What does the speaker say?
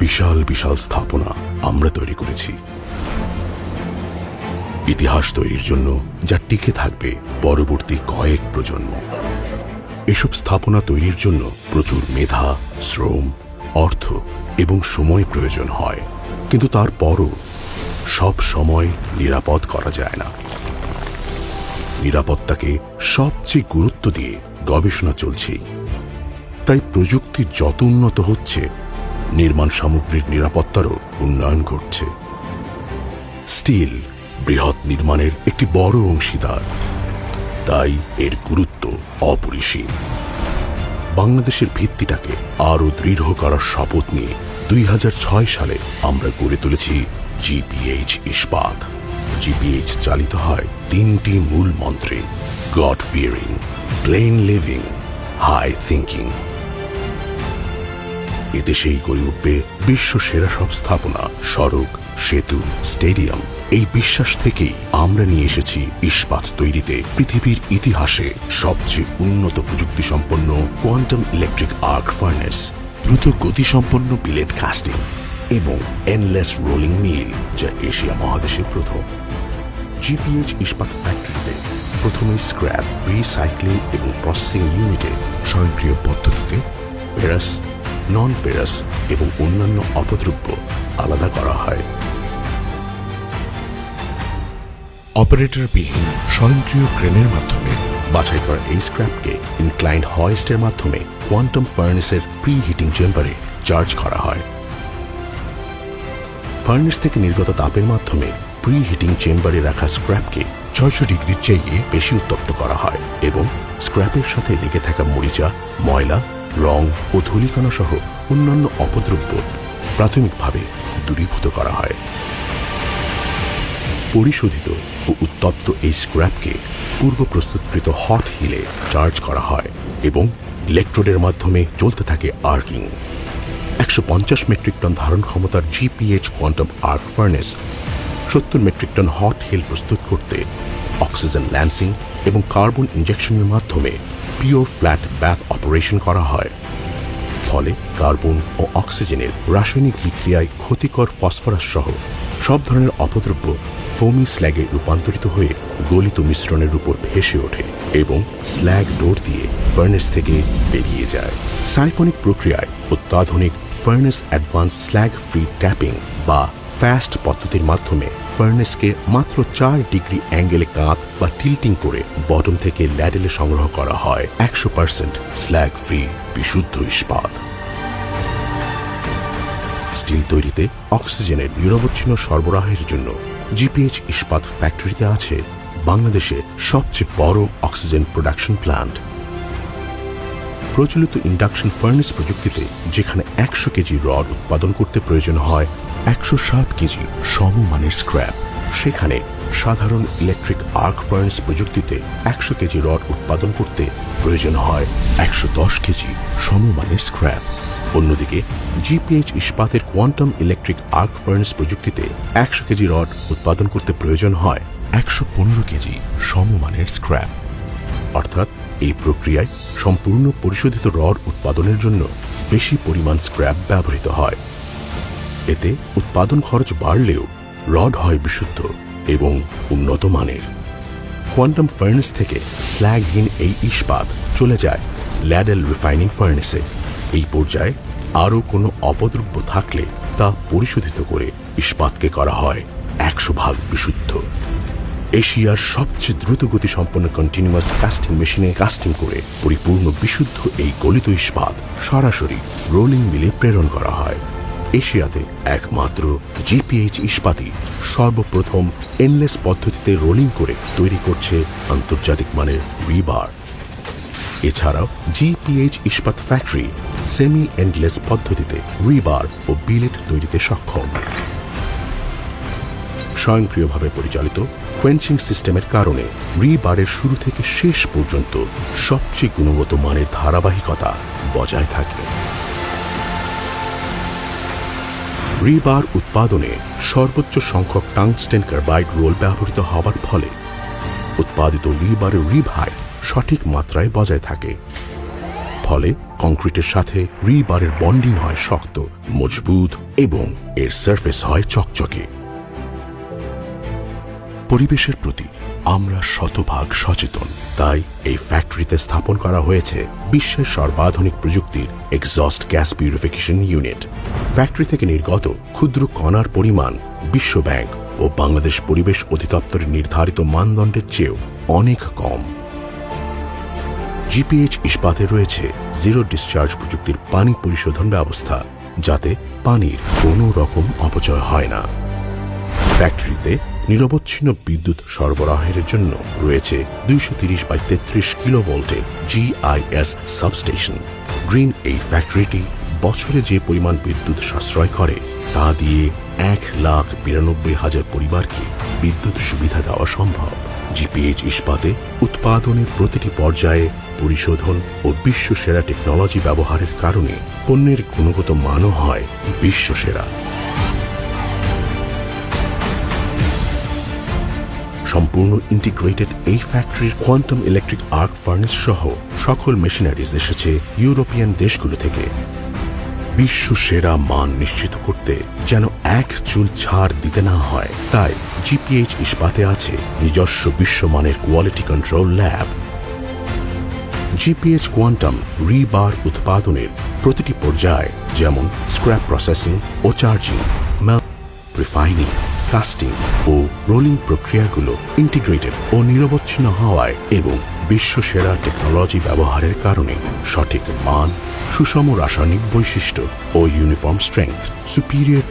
বিশাল বিশাল স্থাপনা আমরা তৈরি করেছি। ইতিহাস তৈরির জন্য যা টিকে থাকবে পরবর্তী কয়েক প্রজন্ম। এসব স্থাপনা তৈরির জন্য প্রচুর মেধা, শ্রম, অর্থ এবং সময় প্রয়োজন হয়। কিন্তু তারপরও সব সময় নিরাপদ করা যায় না। নিরাপত্তাকে সবচেয়ে গুরুত্ব দিয়ে গবেষণা চলছেই। তাই প্রযুক্তি যত উন্নত হচ্ছে নির্মাণ সামগ্রীর নিরাপত্তারও উন্নয়ন ঘটছে। স্টিল বৃহৎ নির্মাণের একটি বড় অংশীদার। তাই এর গুরুত্ব অপরিসীম। বাংলাদেশের ভিত্তিটাকে আরও দৃঢ় করার শপথ নিয়ে দুই হাজার ছয় সালে আমরা গড়ে তুলেছি জিপিএইচ ইস্পাত। জিপিএইচ চালিত হয় তিনটি মূল মন্ত্রে God fearing plain living high thinking এতে সেই গড়ে উঠবে বিশ্ব সেরা সব স্থাপনা, সড়ক, সেতু, স্টেডিয়াম। এই বিশ্বাস থেকেই আমরা নিয়ে এসেছি ইস্পাত তৈরিতে পৃথিবীর ইতিহাসে সবচেয়ে উন্নত প্রযুক্তি সম্পন্ন কোয়ান্টাম ইলেকট্রিক আর্ক ফার্নেস, দ্রুত গতিসম্পন্ন বিলেট কাস্টিং এবং এনলেস রোলিং মিল যা এশিয়া মহাদেশে প্রথম। জিপিএইচ ইস্পাত ফ্যাক্টরিতে প্রথমে স্ক্র্যাপ রিসাইক্লিং এবং প্রসেসিং ইউনিটে স্বয়ংক্রিয় পদ্ধতিতে ফেরাস নন ফেরাস এবং অন্যান্য অপদ্রব্য আলাদা করা হয়। অপারেটরবিহীন স্বয়ংক্রিয় ক্রেনের মাধ্যমে বাছাই করা এই স্ক্র্যাপকে ইনক্লাইন্ড হয়েস্টের মাধ্যমে কোয়ান্টাম ফার্নেসের প্রি হিটিং চেম্বারে চার্জ করা হয়। ফার্নেস থেকে নির্গত তাপের মাধ্যমে প্রি হিটিং চেম্বারে রাখা স্ক্র্যাপকে ছয়শো ডিগ্রির চেয়ে বেশি উত্তপ্ত করা হয় এবং স্ক্র্যাপের সাথে লেগে থাকা মরিচা, ময়লা রং ও ধূলিকণা সহ অন্যান্য অপদ্রব্য প্রাথমিকভাবে দূরীভূত করা হয়। পরিশোধিত ও উত্তপ্ত এই স্ক্র্যাপকে পূর্ব প্রস্তুতকৃত হট হিলে চার্জ করা হয় এবং ইলেকট্রোডের মাধ্যমে চলতে থাকে আর্কিং। একশো পঞ্চাশ মেট্রিক টন ধারণ ক্ষমতার জিপিএইচ কোয়ান্টাম আর্ক ফার্নেস সত্তর মেট্রিক টন হট হিল প্রস্তুত করতে অক্সিজেন ল্যান্সিং এবং কার্বন ইঞ্জেকশনের মাধ্যমে পিওর ফ্ল্যাট ব্যাথ অপারেশন করা হয়। ফলে কার্বন ও অক্সিজেনের রাসায়নিক বিক্রিয়ায় ক্ষতিকর ফসফরাস সহ সব ধরনের অপদ্রব্য ফোমি স্ল্যাগে রূপান্তরিত হয়ে গলিত মিশ্রণের উপর ভেসে ওঠে এবং স্ল্যাগ ডোর দিয়ে ফার্নেস থেকে বেরিয়ে যায়। সাইফনিক প্রক্রিয়ায় অত্যাধুনিক furnace advance slag free tapping বা ফ্যাস্ট পদ্ধতির মাধ্যমে ফার্নেসকে মাত্র চার ডিগ্রি অ্যাঙ্গেলে কাঁত বা টিল্টিং করে বটম থেকে ল্যাডেলে সংগ্রহ করা হয়। একশো পার্সেন্ট স্ল্যাগ ফ্রি বিশুদ্ধ ইস্পাত। স্টিল তৈরিতে অক্সিজেনের নিরবচ্ছিন্ন সরবরাহের জন্য জিপিএইচ ইস্পাত ফ্যাক্টরিতে আছে বাংলাদেশে সবচেয়ে বড় অক্সিজেন প্রোডাকশন প্ল্যান্ট প্রচলিত ইন্ডাকশন ফার্নেস প্রযুক্তিতে যেখানে একশো কেজি রড উৎপাদন করতে প্রয়োজন হয় একশো সাত কেজি সমমানের স্ক্র্যাপ। সেখানে সাধারণ ইলেকট্রিক আর্ক ফার্নেস প্রযুক্তিতে একশো কেজি রড উৎপাদন করতে প্রয়োজন হয় একশো দশ কেজি সমমানের স্ক্র্যাপ। অন্যদিকে, জিপিএইচ ইস্পাতের কোয়ান্টাম ইলেকট্রিক আর্ক ফার্নেস প্রযুক্তিতে একশো কেজি রড উৎপাদন করতে প্রয়োজন হয় একশো পনেরো কেজি সমমানের স্ক্র্যাপ। অর্থাৎ, এই প্রক্রিয়ায় সম্পূর্ণ পরিশোধিত রড উৎপাদনের জন্য বেশি পরিমাণ স্ক্র্যাপ ব্যবহৃত হয়। এতে উৎপাদন খরচ বাড়লেও রড হয় বিশুদ্ধ এবং উন্নত মানের। কোয়ান্টাম ফার্নেস থেকে স্ল্যাগহীন এই ইস্পাত চলে যায় ল্যাডেল রিফাইনিং ফার্নেসে। এই পর্যায়ে আরও কোনো অপদ্রব্য থাকলে তা পরিশোধিত করে ইস্পাতকে করা হয় একশো ভাগ বিশুদ্ধ। এশিয়ার সবচেয়ে দ্রুতগতি সম্পন্ন কন্টিনিউয়াস কাস্টিং মেশিনে কাস্টিং করে পরিপূর্ণ বিশুদ্ধ এই গলিত ইস্পাত সরাসরি রোলিং মিলে প্রেরণ করা হয়। এশিয়াতে একমাত্র জিপিএইচ ইস্পাতই সর্বপ্রথম এনলেস পদ্ধতিতে রোলিং করে তৈরি করছে আন্তর্জাতিক মানের রিবার এছাড়াও জিপিএইচ ইস্পাত ফ্যাক্টরি সেমি এন্ডলেস পদ্ধতিতে রিবার ও বিলেট তৈরিতে সক্ষম। স্বয়ংক্রিয়ভাবে পরিচালিত কোয়েঞ্চিং সিস্টেমের কারণে রিবারের শুরু থেকে শেষ পর্যন্ত সবচেয়ে গুণগত মানের ধারাবাহিকতা বজায় থাকে। রিবার উৎপাদনে সর্বোচ্চ সংখ্যক টাংস্টেন কার্বাইড রোল ব্যবহৃত হবার ফলে উৎপাদিত রিবারের রিভাই সঠিক মাত্রায় বজায় থাকে। ফলে কংক্রিটের সাথে রিবারের বন্ডিং হয় শক্ত, মজবুত এবং এর সারফেস হয় চকচকে। পরিবেশের প্রতি আমরা শতভাগ সচেতন। তাই এই ফ্যাক্টরিতে স্থাপন করা হয়েছে বিশ্বের সর্বাধুনিক প্রযুক্তির exhaust gas purification unit factory থেকে নির্গত ক্ষুদ্র কণার পরিমাণ বিশ্ব ব্যাংক ও বাংলাদেশ পরিবেশ অধিদপ্তরের নির্ধারিত মানদণ্ডের চেয়েও অনেক কম। জিপিএইচ ইস্পাতে রয়েছে জিরো ডিসচার্জ প্রযুক্তির পানি পরিশোধন ব্যবস্থা, যাতে পানির কোনো রকম অপচয় হয় না। ফ্যাক্টরিতে নিরবচ্ছিন্ন বিদ্যুৎ সরবরাহের জন্য রয়েছে দুইশো তিরিশ বাই তেত্রিশ কিলো ভোল্টের জিআইএস সাবস্টেশন। গ্রিন এই ফ্যাক্টরিটি বছরে যে পরিমাণ বিদ্যুৎ সাশ্রয় করে, তা দিয়ে এক লাখ বিরানব্বই হাজার পরিবারকে বিদ্যুৎ সুবিধা দেওয়া সম্ভব। জিপিএইচ ইস্পাতে উৎপাদনের প্রতিটি পর্যায়ে পরিশোধন ও বিশ্বসেরা টেকনোলজি ব্যবহারের কারণে পণ্যের গুণগত মানও হয় বিশ্বসেরা। সম্পূর্ণ ইন্টিগ্রেটেড এই ফ্যাক্টরির কোয়ান্টাম ইলেকট্রিক আর্ক ফার্নেস সহ সকল মেশিনারিজ এসেছে ইউরোপিয়ান দেশগুলো থেকে। বিশ্ব সেরা মান নিশ্চিত করতে যেন এক চুল ছাড় দিতে না হয়। তাই জিপিএইচ ইস্পাতে আছে নিজস্ব বিশ্বমানের quality control lab GPH Quantum rebar উৎপাদনের প্রতিটি পর্যায়ে, যেমন স্ক্র্যাপ প্রসেসিং ও চার্জিং রিফাইনিং কাস্টিং ও রোলিং প্রক্রিয়াগুলো ইন্টিগ্রেটেড ও নিরবচ্ছিন্ন হওয়ায় এবং বিশ্ব সেরা টেকনোলজি ব্যবহারের কারণে সঠিক মান, সুষম রাসায়নিক বৈশিষ্ট্য ও ইউনিফর্ম স্ট্রেংথ সুপিরিয়র